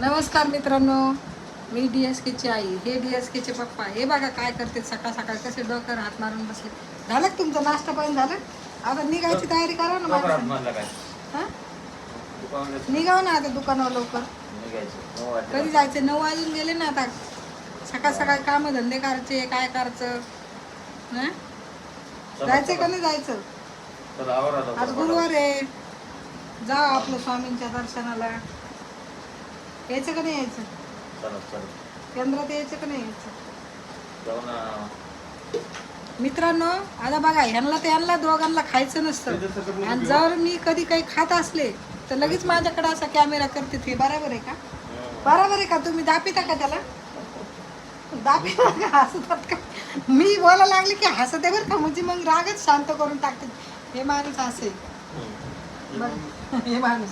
नमस्कार मित्रांनो मी D S केची आई. हे डी एस केचे पप्पा. हे बघा काय करते सकाळ सकाळ कसे डोक्यावर हात मारून बसले. झालं का तुमचं नाश्ता पण झालं? आता निघायची तयारी करा ना माझ्या हा? निघाव ना आता दुकानावर लवकर. कधी जायचे? नऊ वाजून गेले ना आता. सकाळ सकाळ काम धंदे करायचे काय करायचं? हा? जायचं का. नाही जायचं. आज गुरुवार आहे. जा आपलं स्वामींच्या दर्शनाला. यायचं का नाही यायचं? चला, चला. केंद्रात यायचं का नाही यायचं. मित्रांनो आता बघा ह्यांना ते ह्यांना दोघांना खायचं नसतं. आणि जर मी कधी काही खात असले तर लगेच माझ्याकडे असा कॅमेरा करते ते. बरोबर आहे का? हम्म. बरोबर आहे का? तुम्ही दापिता का त्याला? दापिता का? हसतात का? मी बोलायला लागले की हसते बरं का? म्हणजे मग रागच शांत करून टाकते. हे माणूस असे. बघ हे माणूस.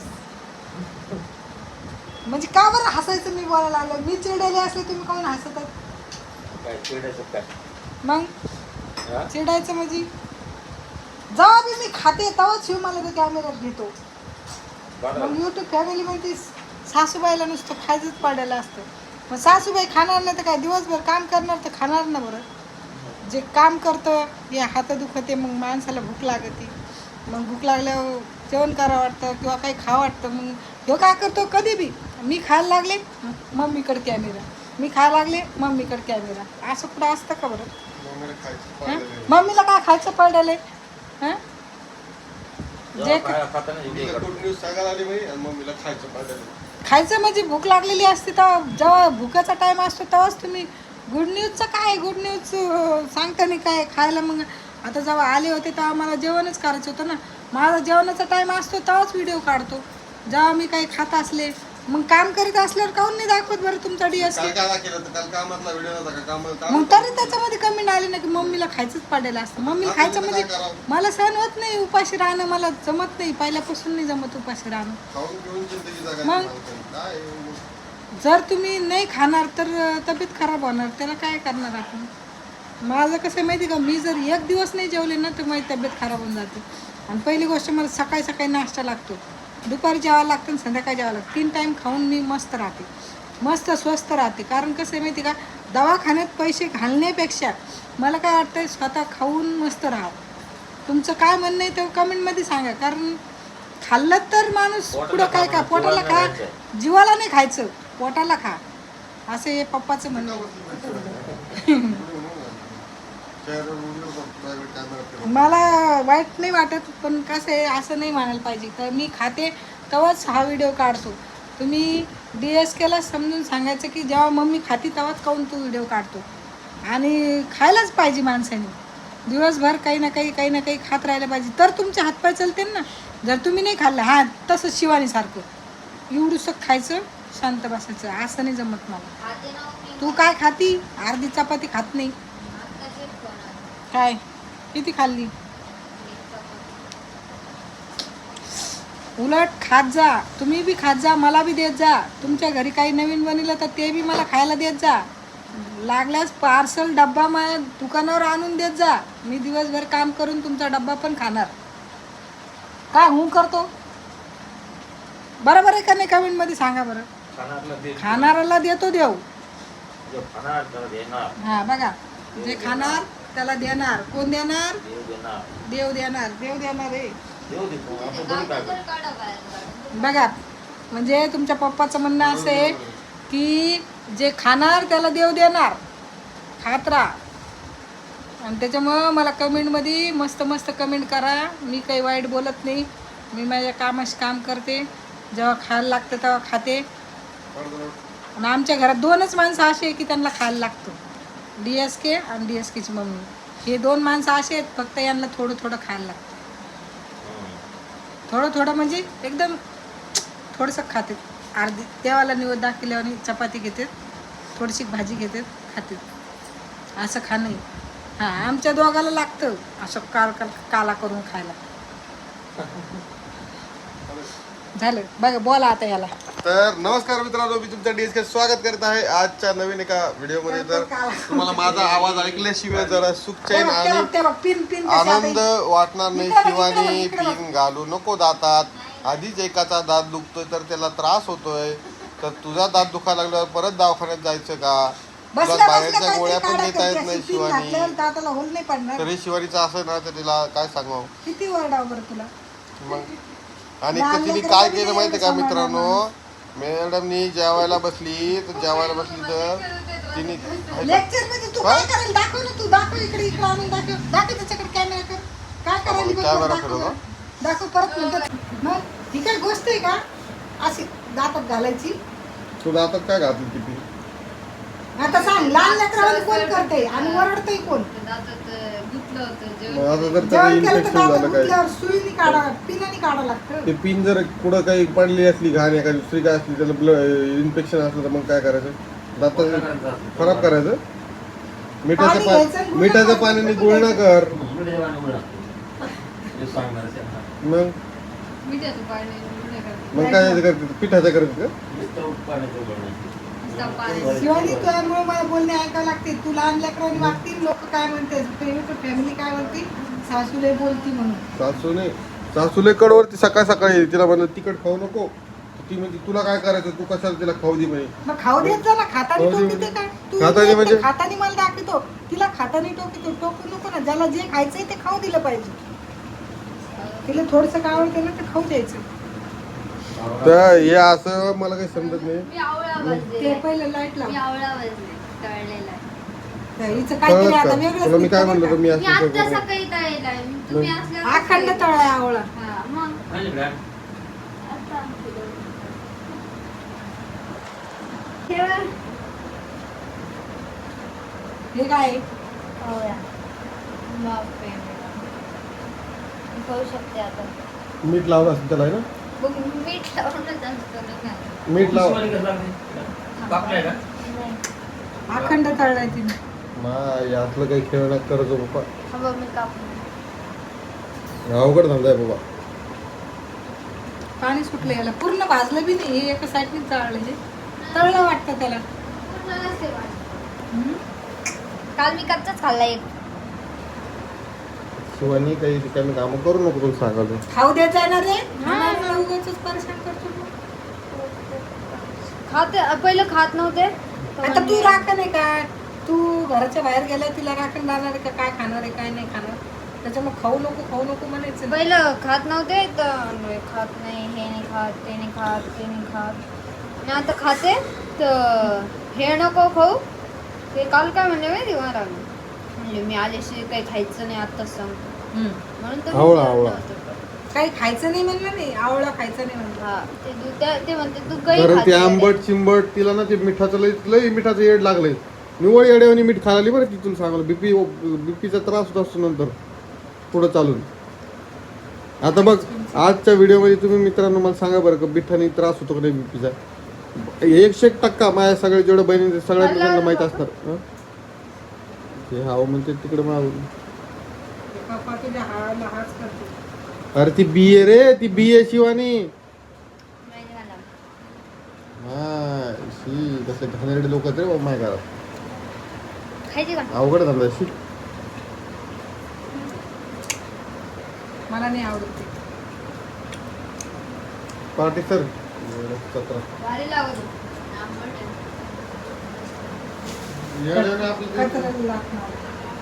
म्हणजे का बरं हसायचं मी बोलायला लागलं? मी चिडलेले असले तुम्ही कोण हसतात काय चिडायचं काय? मग? हा? चिडायचं म्हणजे? जेव्हा बी मी खाते तेव्हाच शिव मला ते कॅमेऱ्यात घेतो. बरं. मग युट्यूब फॅमिली म्हणते सासूबाईला नुसतं खायचंच पाडायला असतं. मग सासूबाई खाणार नाही तर काय? दिवसभर काम करणार तर खाणार ना बरं? जे काम करतं या हात दुखते मग माणसाला भूक लागते. मग भूक लागल्यावर जेवण करावं वाटतं किंवा काही खावं वाटतं मग ह्यो काय करतो? कधी बी. मी खायला लागले मम्मीकडे कॅमेरा मी खायला लागले मम्मीकडे कॅमेरा असं कुठं असतं का बरं? मम्मीला हं? काय खायचं पडले हं? जे खायचं म्हणजे भूक लागलेली असते तेव्हा जेव्हा भुकाचा टाइम असतो तेव्हाच तुम्ही गुड न्यूजचं काय गुड न्यूज सांगता नाही काय? खायला मग आता जेव्हा आले होते तेव्हा मला जेवणच करायचं होतं ना. माझा जेवणाचा टाइम असतो तेव्हाच व्हिडिओ काढतो. जेव्हा मी काही खात असले. मग काम करीत असल्यावर काहून नाही दाखवत बरं तुमचा डीएस काल काय केलं तर काल कामातला व्हिडिओ नव्हता का? काम काम मग तरी त्याच्यामध्ये कमी आली ना की मम्मीला खायचंच पडायला असतं. मम्मीला आपण खायचं म्हणजे? मला सहन होत नाही उपाशी राहणं मला जमत नाही. पहिल्यापासून नाही जमत उपाशी राहणं. खाऊन घेऊन जिंदगी जगायची मग? जर तुम्ही नाही खाणार तर तब्येत खराब होणार. त्याला काय करणार आपण? माझं कसं आहे माहिती का? मी जर एक दिवस नाही जेवले ना तर माझी तब्येत खराब होऊन जाते. आणि पहिली गोष्ट मला सकाळी सकाळी नाश्ता लागतो. दुपारी जेवायला लागतं आणि संध्याकाळी जेवायला लागतं. तीन टाईम खाऊन मी मस्त राहते. मस्त स्वस्थ राहते. कारण कसं आहे माहिती का? दवाखान्यात पैसे घालण्यापेक्षा मला काय वाटतं स्वतः खाऊन मस्त राहावं तुमचं काय म्हणणं आहे ते कमेंटमध्ये सांगा. कारण खाल्लं तर माणूस पुढं काय खा? का पोटाला खा. जीवाला नाही खायचं. पोटाला खा. असं हे पप्पाचं म्हणणं आहे. चेहऱ्यावर व्हिडिओ प्रायव्हेट कॅमेरा फिरवून. मला वाईट नाही वाटत पण कसं आहे असं नाही म्हणायला पाहिजे. तर मी खाते तेव्हाच हा व्हिडिओ काढतो. तुम्ही डी एस केला समजून सांगायचं की जेव्हा मम्मी खाती तेव्हाच काऊन तू व्हिडिओ काढतो? आणि खायलाच पाहिजे माणसाने. दिवसभर काही ना काही काही ना काही खात राहायला पाहिजे. तर तुमचे हातपाय चालतील ना. जर तुम्ही नाही खाल्लं हा तसंच शिवानीसारखं. एवढूसं खायचं शांत बसायचं. असं नाही जमत मला. तू काय खाती? अर्धी चपाती खात नाही. काय? किती खाल्ली? उलट खात जा. तुम्ही बी खात जा मला बी देत जा. तुमच्या घरी काही नवीन बनलं तर ते बी मला खायला देत जा. लागल्यास पार्सल डब्बा माझ्या दुकानावर आणून देत जा. मी दिवसभर काम करून तुमचा डब्बा पण खाणार. काय हूं करतो? बरोबर आहे का नाही कमेंटमध्ये सांगा बरं. खाणाऱ्याला देतो देव. देणार. हा बघा. जे खाणार त्याला देणार. कोण देणार? देव देणार. देव देणार. देव देणार आहे. बघा म्हणजे तुमच्या पप्पाचं म्हणणं असं आहे की जे खाणार त्याला देव देणार. खात राहा. आणि त्याच्यामुळं मला कमेंटमध्ये मस्त मस्त कमेंट करा. मी काही वाईट बोलत नाही. मी माझ्या कामाशी काम करते. जेव्हा खायला लागतं तेव्हा खाते. आणि आमच्या घरात दोनच माणसं अशी आहे की त्यांना खायला लागतं. डी एस के आणि डी एस केची मम्मी. हे दोन माणसं असे आहेत फक्त यांना थोडं थोडं खायला लागतं. थोडं थोडं म्हणजे एकदम थोडंसं खाते. अर्धी देवाला निवड दाखवल्यावर चपाती घेते थोडीशी भाजी घेतात खातात असं खाणं हां आमच्या दोघाला लागतं. असं काल काल काला करून खायला. झालं. बघा बोला आता याला. तर नमस्कार मित्रांनो मी तुमच्या डीएसके स्वागत करत आहे. आजच्या नवीन एका व्हिडिओमध्ये तर तुम्हाला माझा आवाज ऐकल्याशिवाय जरा सुखचैन ते बघ, आणि आनंद वाटणार नाही. शिवानी पिन घालू नको दातात. आधीच एकाचा दात दुखतोय तर त्याला त्रास होतोय. तर तुझा दात दुखायला लागल्यावर परत दवाखान्यात जायचं का? बाहेरच्या गोळ्या पण देता येत नाही शिवानी. दाताला होल नाही पडणार. तरी शिवानीचं असं ना तर तिला काय सांगू किती वरडाव बरं तुला? मग आणि लहान तिने लेकरं काय केलं नाही माहिती का मित्रांनो? मॅडमनी जेवायला बसली तर जेवायला बसली तर तिने लेक्चरमध्ये तू काय दाखव ना तू दाखव इकडे इकडे आणून दाखव. दाखव त्याच्याकडे कॅमेरा कर. काय करायली बघ, कॅमेरा दाखव. फिरवला? दाखव परत म्हणतात मग ही काय गोष्ट आहे का? अशी दातात घालायची. तू दातात काय घातली किती आता सांग लहान कोण करते आणि ओरडतंय कोण? मग आता जर त्याचं जेवण केलं तर इन्फेक्शन झालं काय? गुंतल्यावर सुईने काढा पिनाने काढा लागतं. ते पिन जर कुठं काही पडली असली घाण एखादी दुसरी काय असली त्याला ब्लड इन्फेक्शन असलं तर मग काय करायचं? दात खराब करायचं मिठाचं पाणी घ्यायचं आणि पाणी गुळण्या मिठाचं करायचं. पाण्याने गुळणा कर. मग? मग काय करते? पिठाचं करते का? शिवानी तुझ्यामुळे मला बोलणे ऐकावं लागते. तू लहान लेकरांनी वागतील लोक काय म्हणते फॅमिली काय म्हणते सासूले बोलती म्हणून. सासूने सासूले कडवरती सकाळ सकाळी तिला म्हणलं तिखट खाऊ नको. ती म्हणजे तुला काय करायचं? तू कशाला तिला खाऊ दे म्हणे? मग खाऊ देत जा ना. खातानी खाऊ दे टोकीते म्हणजे- का? तू खातानी म्हणजे? खातानी मला दाखवतो. तिला खातानी टोकीतो टोकू नको ना. ज्याला जे खायचंय ते खाऊ दिलं पाहिजे. तिला थोडस काय आवडते ना ते खाऊ द्यायचं. तर हे असं मला काही समजत नाही मी आवळा ते भाजले पहिलं लाइट मी लाव आवळा भाजले तळलेला आहे. तर हिचं काहीतरी कळत आता का वेगळंच तुला मी काय निघतं म्हणलं बरं तर मी मी असं आता करतो. सकाळी तळलेला आहे तुम्ही का? असल्यावर अखंड सकाळी- तळाय आवळा हा, मग आता आमची ठेवा. हे काय आहे? आवळा. बापरे. मी खाऊ शकते आता मीठ लावलं असेल त्याला है ना बघ मीठ लावूनच असतं लाव. अखंड तळलाय तिने. मा यातलं काही खेळण्यात करतो बाबा हा बघ मी कापून अवघड धंदा आहे बाबा. पाणी सुटलं याला. पूर्ण भाजलं बी नाही हे एका साईडने तळलं हे. तळलं वाटतं त्याला. पूर्ण नसते वाटत. हम्म? काल मी कच्चाच खाल्ला एक. शिवानी काही रिकामी कामं करू नको तुला सांगायचं खाऊ द्यायचं आहे ना रे आम्हाला उगाचच परेशान करतो तू. खाते पहिलं खात नव्हते. आता तू राखण आहे का तू घराच्या बाहेर गेल्या तिला राखण राहणार आहे का? काय खाणार आहे काय नाही खाणार? त्याच्यामुळे खाऊ नको खाऊ नको म्हणायचं. पहिलं खात नव्हते तर खात नाही हे नाही खात ते नाही खात ते नाही खात. आणि आता खाते तर हे नको खाऊ. ते काल काय म्हणले माहिती मला? म्हणजे मी आल्याशी काही खायचं नाही आत्ताच सांगतो. म्हणून आवळा, आवळा. काही खायचं नाही म्हणलं नाही आवळा खायचा नाही म्हणलं. हा ते दूध त्या- ते म्हणते तू कारण आंबट चिंबट तिला ना ते मिठाचं लय लय मिठाचं येड लागलंय. निवळ येड्यावानी मीठ खायला बरं ती तुला सांगाल बीपी बीपीचा त्रास होत असतो नंतर पुढं चालून. आता बघ आजच्या व्हिडिओमध्ये तुम्ही मित्रांनो मला सांगा बरं का मिठाने त्रास होतो का नाही बीपीचा? एकशे एक टक्का माझ्या सगळ्या जेवढ्या बहिणी सगळ्या मुलांना माहीत असणार हं? ते हाव म्हणते तिकडे मागून पप्पा तुझ्या हाळाला हाच करते अरे ती बी ए रे ती बी ए शिवानी. हा कसले घाणेरडे लोक रे माझ्या घरात. अवघड धंदा शी. मला नाही आवडत ते. पार्टी सर सतरा भारी लागत होतं. आंबट आहे. येड्याने आपलं ते- कचऱ्याला लागणार कचऱ्याच्या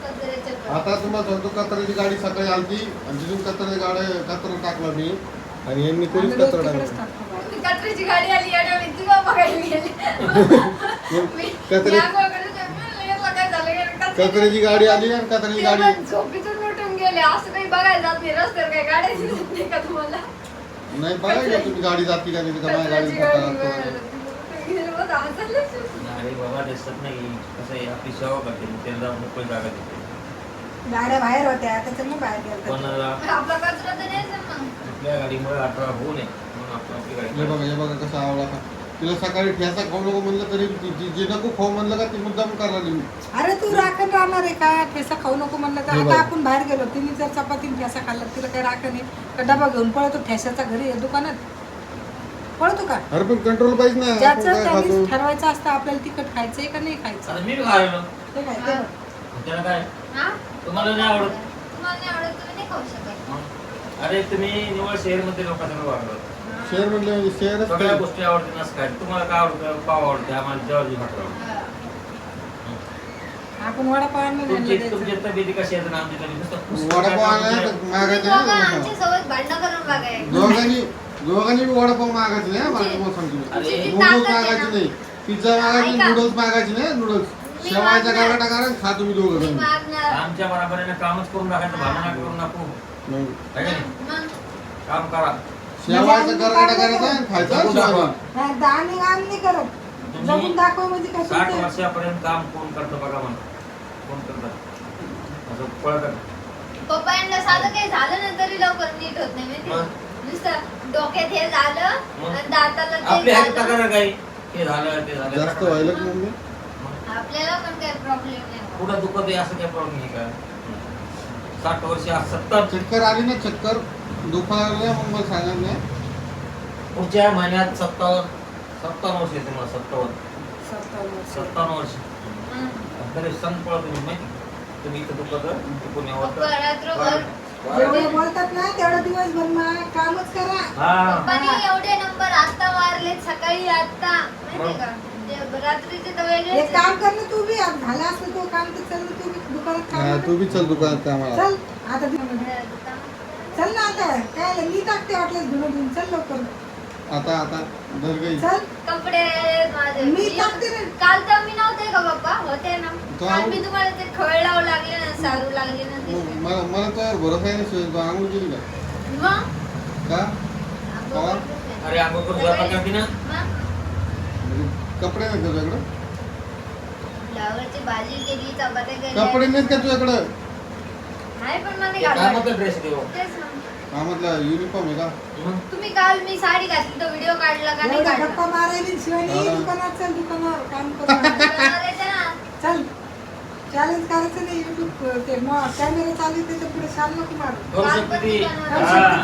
कप. आता तुम्हाला सांगतो कचऱ्याची गाडी सकाळी आलती आणि तिथून कचऱ्याची गाडी कचरा टाकला मी आणि यांनी कोणीच आम्ही रोज कचरा टाकला. कचऱ्याची गाडी आली आणि मी तुला बघायला गेले मी- कचरे- बघायला कचऱ्याची- गाडी आली आणि कचऱ्याची ते गाडी झोपेतून उठून गेले. असं काही बघायला जात नाही. रस्त्यावर काही गाड्या दिसत नाही का तुम्हाला? नाही बघा तुम्ही गाडी जाती का नाही का गाडी बघायला. बाबा दिसत नाही. कसं आहे आपली सेवा करते. त्याला जाऊन मोकळी जागा देते. गाड्या बाहेर होत्या त्याच्यामुळे बाहेर गेल्या कोणाला आपला कचरा तर न्यायचा मग आपल्या गाडीमुळे अठरा होऊ नये म्हणून आपण आपली हे गाडी बघा हे बघा कसा आवडला का तिला सकाळी ठेसा खाऊ नको म्हणलं तरी जे नको खाऊ म्हणलं का ती मुद्दाम करायला लागली अरे तू राखण राहणार आहे का? ठेसा खाऊ नको म्हणलं तर. हे आता बघ. आपण बाहेर गेलो तिने जर चपाती ठेसा खाल्ला तिला काही राखण आहे का डबा घेऊन पळतो ठेसाचा घरी आहे दुकानात? पळतो का? अरे पण कंट्रोल पाहिजे ना. आपण ज्याचं काय त्यांनी ठरवायचं असतं आपल्याला तिखट खायचंय का नाही खायचं आता मी बी खायलो. ते काय ते बघ. त्याला काय हा? तुम्हाला नाही आवडत तुम्हाला नाही आवडत तुम्ही नाही खाऊ शकत मग? अरे तुम्ही निवड शहरमध्ये लोकांकडे वागलो. शेअर म्हणजे शेअरच सगळ्या काय गोष्टी आवडते नस काय तुम्हाला काय आवडतं पाव आवडते आम्हाला जेवाची भाकर आवडते आपण वडापावांना तुमची द्यायला तुमची द्यायचं. तब्येती कशी आहे आमची तब्येत नुसतं वडापाव आणायला तर तुम्ही मागायचं. सोबत भांडणं करून बघाय दोघांनी दोघांनी बी वडापाव मागायचे नाही हा, मला तुमची- तुम्हाला सांगतो मी. अरे, तुमची मोमोज ताकद आहे मागायचे ना. नाही पिझ्झा मागायचे ऐका. नूडल्स मागायचे नाही नूडल्स मी शेवायचा टाका आणि खा तुम्ही दोघं जण आमच्या बरोबरीने कामच करून टाकायचं भांडणा करून नको है का नाही? काम करा. शेवायचा गरगडा करायचा आणि खायचा शेवायचा. नाही, दाणे काम नाही करत. तुम्ही जगून दाखव म्हणजे वर्षापर्यंत काम कोण करतं बघा म्हणा कोण करतं? असं फळ कर पप्पांना साधं काही झालं ना तरी लवकर नीट होत नाही माहिती. मग? नुसतं डोक्यात हे झालं मग? आणि दाताला ते झालं. तक्रार काही? हे झालं ते झालं. जास्त व्हायला की मम्मी. आपल्याला पण काही प्रॉब्लेम नाही कुठं दुखत आहे असं काही प्रॉब्लेम नाही का? साठ वर्ष सत्तर. चक्कर आली ना चक्कर दुखायला मग मला सांगायला नाही पुढच्या महिन्यात सत्तावन्न सत्तावन्न वर्ष येते मला सत्तावन्न. सत्तावन्न वर्ष. हं. तरी सण पळा तुम्ही माहिती तुम्ही इथं दुखत तिकडून पप्पा रात्रभर जेवढे बोलतात ना तेवढं दिवसभर मग कामच करा. हा. पप्पानी एवढे नंबर आता मारले सकाळी आता माहिती? का? रात्रीचे तर एक वेगळेच काम कर ना तू बी आता झालं असलं तो काम तर चल ना तू बी दुकानात हा, काम तू बी चल दुकानात आम्हाला चल आता दु- चल ना आता काय? मी टाकते वाटलं धुणं धुवून चल लवकर. आता आता धर गई. चल. कपडे माझे. मी टाकते ना. काल तर मी नव्हते का बाप्पा होते ना. तो काल मी तुम्हाला ते खळ लावू लागले ना सारू लागले ना ते. मग मला मला तर भरोसा आहे ना शिवाय तू आंघोळ केली का? मग? का? आंघोळ हा? अरे आंघोळ करून स्वयंपाक करते ना मग? कपडे नाही तुझ्याकडं? फ्लावरची भाजी केली चपात्या केल्या. कपडे नाहीत का तुझ्याकडं? नाही पण मला काय घालवायचं. म्हणतो ड्रेस देऊ तेच ना. कामातला युनिफॉर्म आहे का? मग? तुम्ही काल मी साडी घातली तो व्हिडिओ काढला का नाही काढला? गप्पा मारायला शिवाय हा. दुकानात चल दुकानावर काम कर. बरोबर आहे ना? चल. चॅलेंज करायचं नाही युट्यूब ते कॅमेरा चालू आहे, त्याच्या पुढे शाल नको मारू. हा.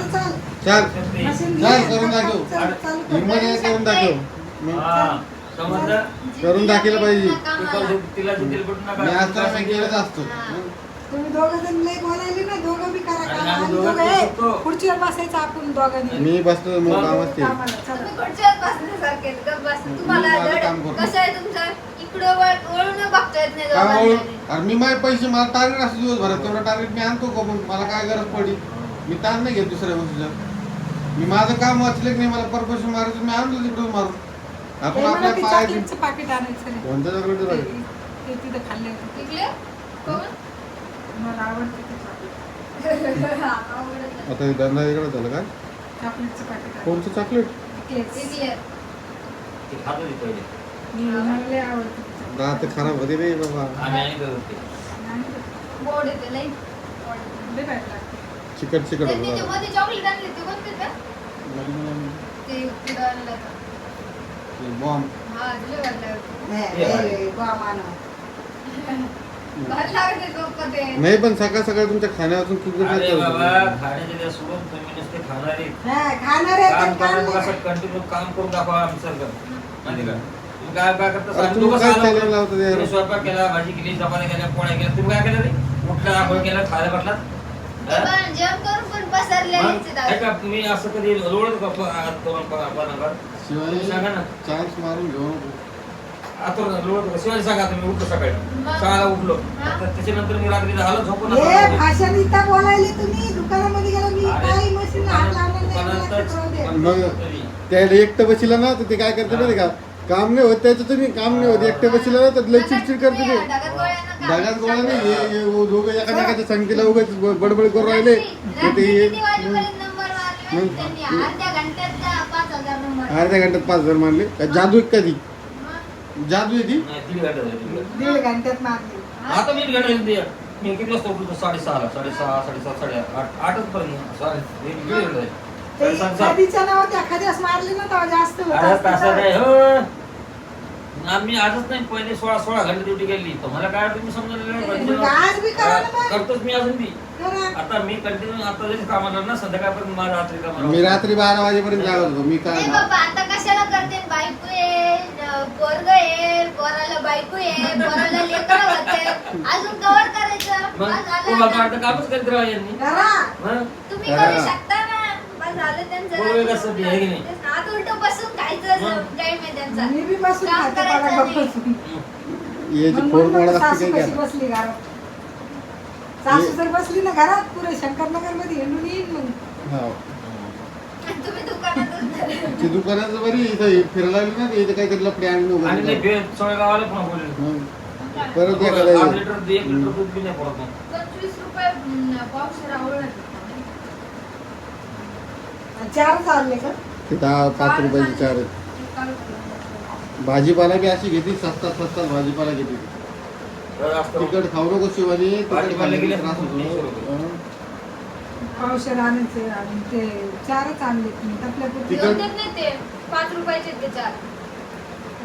चल. चल, घे, करून चल, दाखव. चल, कर. करून दाखव. मग? हा. समजलं? करून दाखवलं पाहिजे. तिला मी आज तर मी केलंच असतो. तुम्ही दोघं जण लई बोलायले ना दोघं बी करा आणि काम. आम्ही आम्ही दोघं दोघं करू ए, शकतो. खुर्चीवर बसायचं आपण दोघांनी मी बसतो मग मग कामच ते कामाला, चला. तुम्ही खुर्चीवर बसण्यासारखे गप्प बसा. तुम्हाला मी माझं धड- काम करतो. कसं आहे तुमचं? इकडं वळ- वळून बघता येत नाही दोघांना. अरे मी माझे पैसे मला टार्गेट असतो दिवसभरात. तेवढं टार्गेट मी आणतो का मग? मला काय गरज पडली? मी ताण नाही घेत दुसऱ्या गोष्टीचं. मी माझं काम वाचलं की नाही मला पर्पज मारायचं मी आणतो तिकडून मारून. आपण आपल्या ते चॉकलेटचं पाकिट आणायचं रे. कोणत्या चॉकलेट ते राहील ते तिथं खाल्ले? मला आवडते ते चॉकलेट. आता हे धंदा इकडे झालं काय चॉकलेटचं पाकिट. कोणतं चॉकलेट. इकडे. ते खात पहिले मी मला लय आवडते ते. दात खराब होते रे बाबा आम्ही आणि करत होते आणि गोड येते लई. गोड येते. लय भारी लागते. चिकट चिकट ते होतं मध्ये चॉकलेट आणले ते कोणते का ते आणलं का? बॉम्ब हा हे, हे हे. हे, नाही पण सकाळ सकाळ तुमच्या खाण्यावाचून किती अरे बाबा खाण्याचे ते सोडून तुम्ही नुसते खाणारे हा, काम करून. असं कंटिन्यू काम करून दाखवा आमचं माहिती का तुम्ही काय काय करता अरे सांग, तुम्ही लोकं काय सांगा channel लावता ते? तुम्ही स्वयंपाक केला भाजी केली चपात्या केल्या पोळ्या केल्या तुम्ही काय केलं रे उठलं आंघोळ केलं खायला म्हटलं पण जेवण करून पण पसरले का तुम्ही असं कधी सांगा ना चान्स मारून घेऊ. आता सांगा उठलो सकाळी हा? तर त्याच्यानंतर मी रात्री झालं झोपून हे असं भाषण इथं बोलायले तुम्ही दुकानामध्ये गेला मी अरे, काही मशीन हात लावणार नाही दुकानातच- मला लक्षात राहू दे. दुकानातच- त्याला एकटं बसिला ना तर ते काय करते माहिती का काम नाही होत त्याचं तुम्ही काम नाही होत एकटं बसिला ना तर लय चिडचिड करते ते. ढगात गोळा नाही हे- हे दोघं एकामेकाच्या संगतीला उगाच बडबड करून राहिले ते मग- अर्ध्या घंट्यात पाच हजार मारले. जादू आहे का ती? मग? जादू आहे ती? दीड घंट्यात मारली. आता मी घंटा झाली ते. मी किती वाजता उठलो साडेसहाला. साडेसहा साडेसात साडेआठ आठच पर्यंत. साडे दीड दीड घंटा झाली. ते साडेसात सात. कधीच्या नावात एखाद्यास मारले ना तेव्हा जास्त होत अरे असतं. तासात ना. आहे हो आम्ही आजच नाही पहिले सोळा सोळा घंटे ड्युटी केली. तुम्हाला काय तुम्ही मग आज बी करा ना मग. करतोच मी अजून करा. आता मी कंटिन्यू आता कामाला ना संध्याकाळपर्यंत मला रात्री कामाला रात्री बारा वाजेपर्यंत जागत होतो मी काय नाही बाबा आता कशाला करते बायको ये पोरग ये पोराला बायको ये पोराला लेकर होते अजून कव्हर करायचं मग बस वाटतं कामच करीत राहा यांनी करा हं? तुम्ही करा. करू शकता ना झालं त्यांचं पोरं कसं ते, आहे की नाही? तेच ना, आता उलट बसून खायचं मग. टाइम आहे त्यांचा मी बी बसून काम खाते करायचं बघा नाही. बसून. याची मग फोड म्हणून मोडा सासू लागते काय करा बसली घरात सासू जर बसली ना घरात पुरे शंकरनगरमध्ये हिंडून येईन मग. हा. तुम्ही दुकानातच धरा. ती दुकानाचं बरी इथं फिरायला लागली ना इथं काहीतरी लपडी आणली आणि ते वगैरे बे- सगळ्या गावाला पण बोलले मग परत आठ एखादा लिटर एक लिटर दूध बी नाही पडत मग. पंचवीस रुपये अं, पावशेर आवळं चार चालले का? ते दहा पाच रुपयाचे चार आहेत. भाजीपाला बी अशी घेते सस्तात सस्तात भाजीपाला घेते. तिकट खाऊ नको शिवानी तिखट भाजीपाला खाल्ल्याने गेले. त्रास होतो. आणायचे आणि ते चारच आणले मी. आपल्यापुरते तिखट- घेऊन देत नाही ते. पाच रुपयाचे ते चार.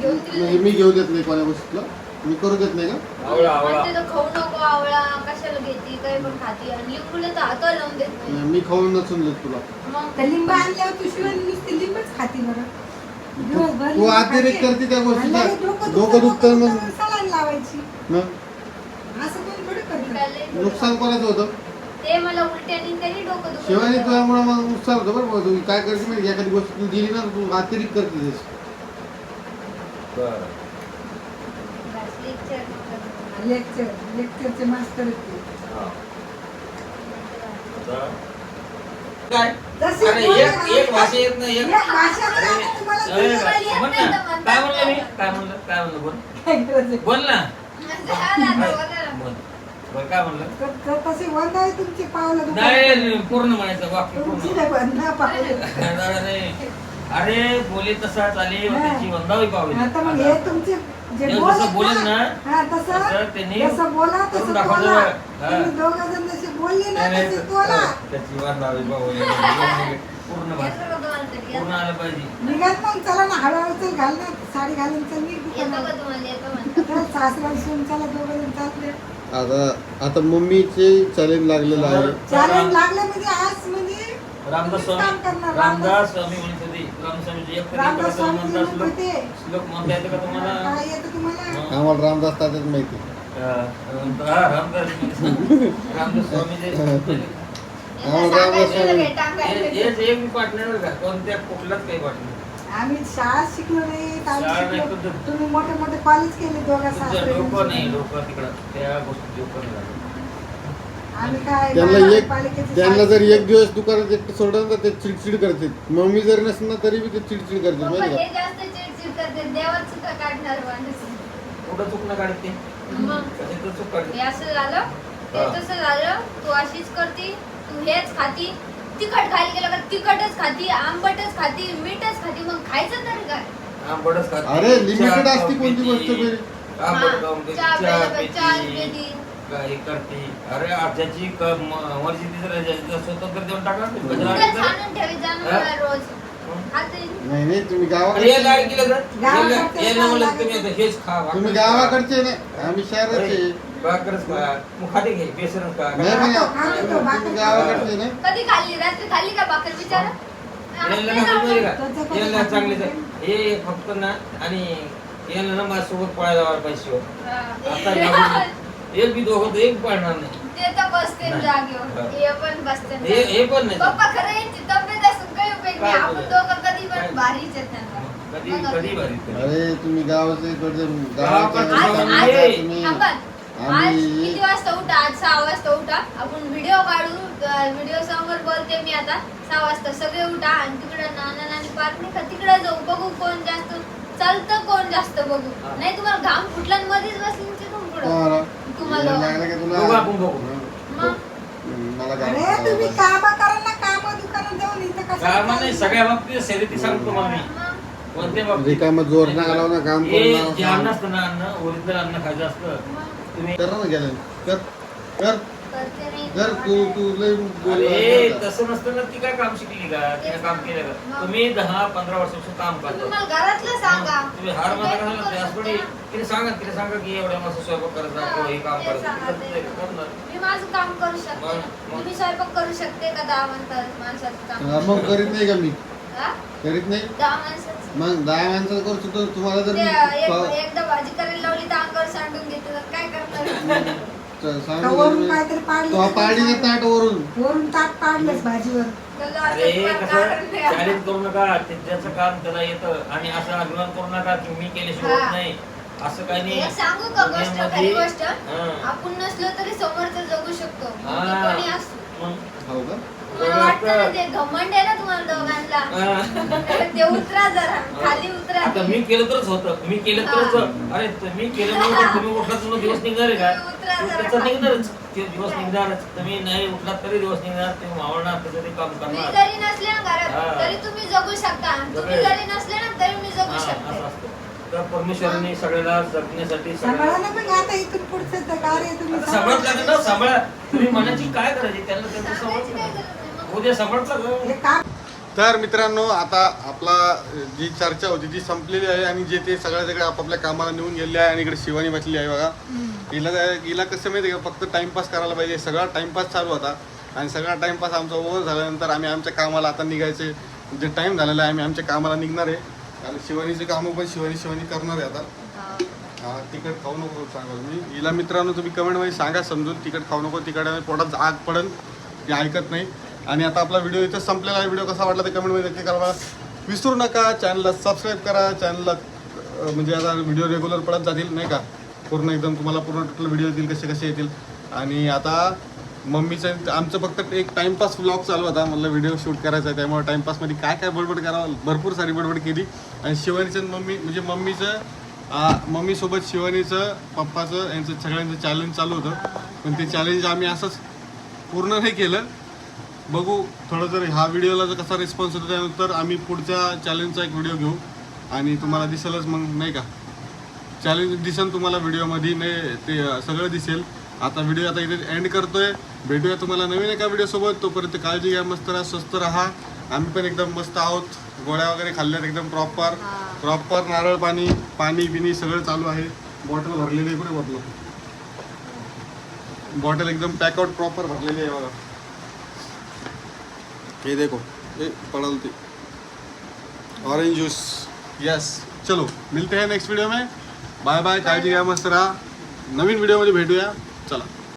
घेऊन दिले मी घेऊ देत नाही कोण्या गोष्टीला मी करू देत नाही का? आवळा आवळा. खाऊ नको आवळा. कशाला घेते? पण खाती. आणि लिंबूला तर हात लावून देत नाही. मी खाऊन नसून देत तुला. मग? लिंब आणल्यावर तू शिवाय नुसती लिंबच खाती बरं. तू अतिरेक खाते. करते त्या लगेच डोकं दुखतं मग. लावायची. मग? असं कोण थोडी करतं काय नुकसान कोणाचं होतं ते मला उलट्याने तरी डोकं दुखत शिवानी होतं. तुझ्यामुळे मग नुकसान होतं बरं? तू काय करते माहिती एखादी गोष्ट तू दिली ना तू अतिरिक्त करते तेच. बरं. घासली इच्छा नव्हतं. लेक्चर लेक्चरचे मास्तर आहेत ते. हा. आता काय जशी अरे बोल एक ना, एक भाषा येत नाही एक एक भाषा अरे, बोला ना, तुम्हाला अरे, तुम्हाला काय- येत बोल नाही ना. तर म्हणतात काय म्हणलं मी काय? म्हणलं काय म्हणलं? बोल ना काय म्हणलं? तसे वंद आहे तुमचे पावलं नाही नाही, पूर्ण म्हणायचं वाक्य तुमची पूर्ण नाही वंदा पावलं नाही, नाही. अरे बोले तसा चाले त्याची वंदावी पावली आता मग हे तुमचे जे हे बोल जसं बोलेल ना, हा तसं तसं त्यांनी जसं बोला करून तसं दाखवायचं बोला. हा. तुम्ही दोघं जण जसे बोलले ना नाही, तसे नाही, बोला. त्याची वंदावी पावली पूर्ण भाषा? आलं पाहिजे. निघात मग चला ना हळूहळू चल घाल ना साडी घालून चल निघ दुकानात. सासरा सून दोघं जण चालले. आता आता मम्मीचे चॅलेंज लागलेलं आहे. चालेल लागलं म्हणजे आज म्हणजे रामदास स्वामी करणार रामदास. स्वामी म्हणत होते. रामदास स्वामीची एक तरी रामदास करायचं स्वामी म्हणतात म्हणत श्लोक श्लोक म्हणता येतं का तुम्हाला? काय येतं तुम्हाला. हा. आम्हाला रामदास तात्याच माहिती. हा, हा, रामदास रामदास स्वामी रामदास स्वामी. हे- एक पार्टनर का कोणत्या कुठलाच काही पार्टनर आम्ही शाळा शिकलो नाही आम्ही शाळा नाही, शिकलो. तुमचं- तुम्ही मोठे मोठे कॉलेज केले दोघा तुमचं सासरे डोकं नाही डोकं तिकडं. त्या गोष्टी डोकं नाही लागलं. आम्ही काय त्यांना एक महानगरपालिकेची त्यांना शाळा जर एक. दिवस दुकानात एकटं सोडलं तर ते चिडचिड करते मम्मी जर नसेल ना तरी बी ते चिडचिड करते पप्पा माहिती जास्त चिडचिड करते. देवाचं का काढणार माणूस कुठं चुकणं काढते मग? कधी तर चूक काढते. हे असं झालं? ते हा. तसं झालं तू अशीच करती तू हेच खाती तिखट खायला गेलं का तिखटच खाती आंबटच खाती मीठच खाती मग खायचं तरी काय आंबटच खाते. अरे, चहा असते. कोणती गोष्ट तरी. आंबट हा, खाऊन पिती, चहा चहा प्यायला का चहा पिती. पिती. काय करते अरे ज्याची क- म- मर्जी ती जर ज्याची स्वतंत्र देऊन ते आणून ठेवी हा? रोज हं. खाते नाही नाही तुम्ही अरे हे तर आता हेच खा खा. गावाकडचे नाही आम्ही शहराचे भाकरच खा मग खाते घे बेसनच खा नाही म्हणे, खातो, खातो तो, भाकर तुम्ही गावाकडचे नाही? कधी खाल्ली? रात्री खाल्ली का भाकर विचारा याला ना माहिती आहे त्याचं का? कसं याला खातं चांगले? हे फक्त ना आणि याला ना माझ्यासोबत पळायला लावायला पाहिजे हो. आता एक बी दोघं तर एक पळणार नाही. ते तर बसते नाही. जागेवर. हा. पण बसते हे हे पण नाही. पप्पा खरं यांची तब्येत असून काही उपयोग नाही. काय आपण बोलत? दोघं कधी काय? पण भारीच आहेत त्यांना. कधी. भारी. अरे तुम्ही गावाचे गावाच्या आज किती वाजता उठा? आज सहा वाजता उठा. आपण व्हिडिओ काढू. व्हिडिओ समोर बोलते मी आता. सहा वाजता सगळे उठा. आणि तिकडे नाना नानी पार्क नाही का? तिकडे जाऊ. बघू कोण जास्त चालतं कोण जास्त बघू. हा. नाही तुम्हाला घाम बसली तिथून पुढं? तुम्हाला. मग? मला अरे गावात तुम्ही. कामा करा ना. काम दुकानात जाऊन इथं कसं कामा नाही सगळ्या बाबतीत शर्यती सांगतो मग मी. मग? कोणत्या बाबतीत रिकामं जोर ना, काम हे करून लावा, जे अन्न काम. असतं ना अन्न ओरिजिनल अन्न खायचं असतं. तुम्ही कर ना गेलं कर कर करते नाही कर तू तू लय बोल अरे तसं नसतं ना ती काय काम शिकली का? तिने काम केलं का? तुम्ही दहा पंधरा वर्षापासून काम करता. तुम्हाला घरातलं सांगा. तुम्ही हार तुम्ही का करू त्याच शकते ना. तिने सांगा तिने सांगा की एवढ्या मासा स्वयंपाक करायचा किंवा हे काम ते करायचं सांगा ती. करते, करणार. मी माझं काम करू शकते. मग-. तुम्ही स्वयंपाक करू शकते का दहा माणसाचं माणसाचं काम हा, मग करीत नाही का मी? हा? करीत नाही? दहा माणसाचं मग दहा माणसाचं करू शकतो तुम्हाला जर मी एकदा भाजी करायला लावली तर अंगावर सांडून घेते तर काय करणार? का वरून काहीतरी तो पाडीचं पाडलं ताट वरून. वरून ताट पाडलंच भाजीवर. त्याला अरे असं कसं? कारण नाही. चॅलेंज करू नका. ते ज्याचं काम त्याला येतं आणि असं अभिमान करू नका. की मी केल्याशिवाय होत हा. नाही. असं काही नाही. एक सांगू का गोष्ट खरी गोष्ट? हा. आपण नसलो तरी समोरचं जगू शकतो. हा. कोणी असो. मग? हो का? मला वाटतं ना ते घमंड आहे ना तुम्हाला दोघांना हा. ते उतरा जरा खाली उतरा. आता मी केलं तरच होतं. मी केलं तरच अरे त- मी केलं म्हणून तुम्ही उठला तुला दिवस निघणार आहे का? उतरा जरा. त्याचा निघणारच. ते दिवस निघणारच. तुम्ही नाही उठला तरी दिवस निघणार. ते मावळणार त्याचं ते काम मी करणार. जरी नसले ना घरात. तरी तुम्ही जगू शकता. तुम्ही जगेल. जरी नसले ना तरी मी जगू असं शकते. असतं. तर परमेश्वराने सगळ्याला जगण्यासाठी सगळ्या ना मग आता इथून पुढचं तर कार्य तुम्ही आता सांभाळत लागेल ना सांभाळा. तुम्ही मनाची काय करायची? त्यांना त्यांचं सांगायची काय सांभाळत गरज? नाही मग. उद्या हे तर मित्रांनो आता आपला जी चर्चा होती ती संपलेली आहे आणि जे ते सगळ्या सगळ्या आपापल्या कामाला नेऊन गेले आहे आणि इकडे शिवानी बसली आहे बघा. हिला हिला कसं माहिती आहे का? फक्त टाइमपास करायला पाहिजे. सगळा टाइमपास चालू होता. आणि सगळा टाइमपास आमचा ओव्हर झाल्यानंतर आम्ही आमच्या कामाला आता निघायचे. जे टाइम झालेला आहे आम्ही आमच्या कामाला निघणार आहे. आणि शिवानीचे कामं पण शिवानी शिवानी करणार आहे आता. हा तिखट खाऊ नको सांगा मी. हिला मित्रांनो तुम्ही कमेंटमध्ये सांगा समजून. तिखट खाऊ नको तिखट पोटात आग पडन. ती ऐकत नाही. आणि आता आपला व्हिडिओ इथं संपलेला आहे. व्हिडिओ कसा वाटला ते कमेंटमध्ये नक्की करा विसरू नका. चॅनलला सबस्क्राईब करा. चॅनलला म्हणजे आता व्हिडिओ रेग्युलर पडत जातील नाही का? पूर्ण एकदम तुम्हाला पूर्ण टोटल व्हिडिओ येतील कसे कसे येतील. आणि आता मम्मीचं आमचं फक्त एक टाइमपास व्लॉग चालू होता. मला व्हिडिओ शूट करायचा आहे. त्यामुळे टाइमपासमध्ये काय काय बडबड करावं? भरपूर सारी बडबड केली. आणि शिवानीचं मम्मी म्हणजे मम्मीचं मम्मीसोबत शिवानीचं पप्पाचं यांचं सगळ्यांचं चॅलेंज चालू होतं. पण ते चॅलेंज आम्ही असंच पूर्ण नाही केलं. बघू थोडं जर ह्या व्हिडिओला जर कसा रिस्पॉन्स होतो त्यानंतर आम्ही पुढच्या चॅलेंजचा एक व्हिडिओ घेऊ. आणि तुम्हाला दिसेलच मग नाही का? चॅलेंज दिसेल तुम्हाला व्हिडिओमध्ये नाही ते सगळं दिसेल. आता व्हिडिओ आता इथे एंड करतोय. भेटूया तुम्हाला नवीन एका व्हिडिओसोबत तोपर्यंत काळजी घ्या मस्त राहा स्वस्त राहा. आम्ही पण एकदम मस्त आहोत. गोळ्या वगैरे खाल्ल्यात एकदम प्रॉपर प्रॉपर नारळ पाणी पाणी बिनी सगळं चालू आहे. बॉटल भरलेली आहे कुठे बॉटल बॉटल एकदम पॅकआउट प्रॉपर भरलेली आहे बघा. ये देखो, ये पड़लती ऑरेंज जूस यस चलो, मिलते हैं नेक्स्ट वीडियो में। बाय बाय काळजी घ्या मस्त रहा। नवीन वीडियो व्हिडिओमध्ये भेटूया चला।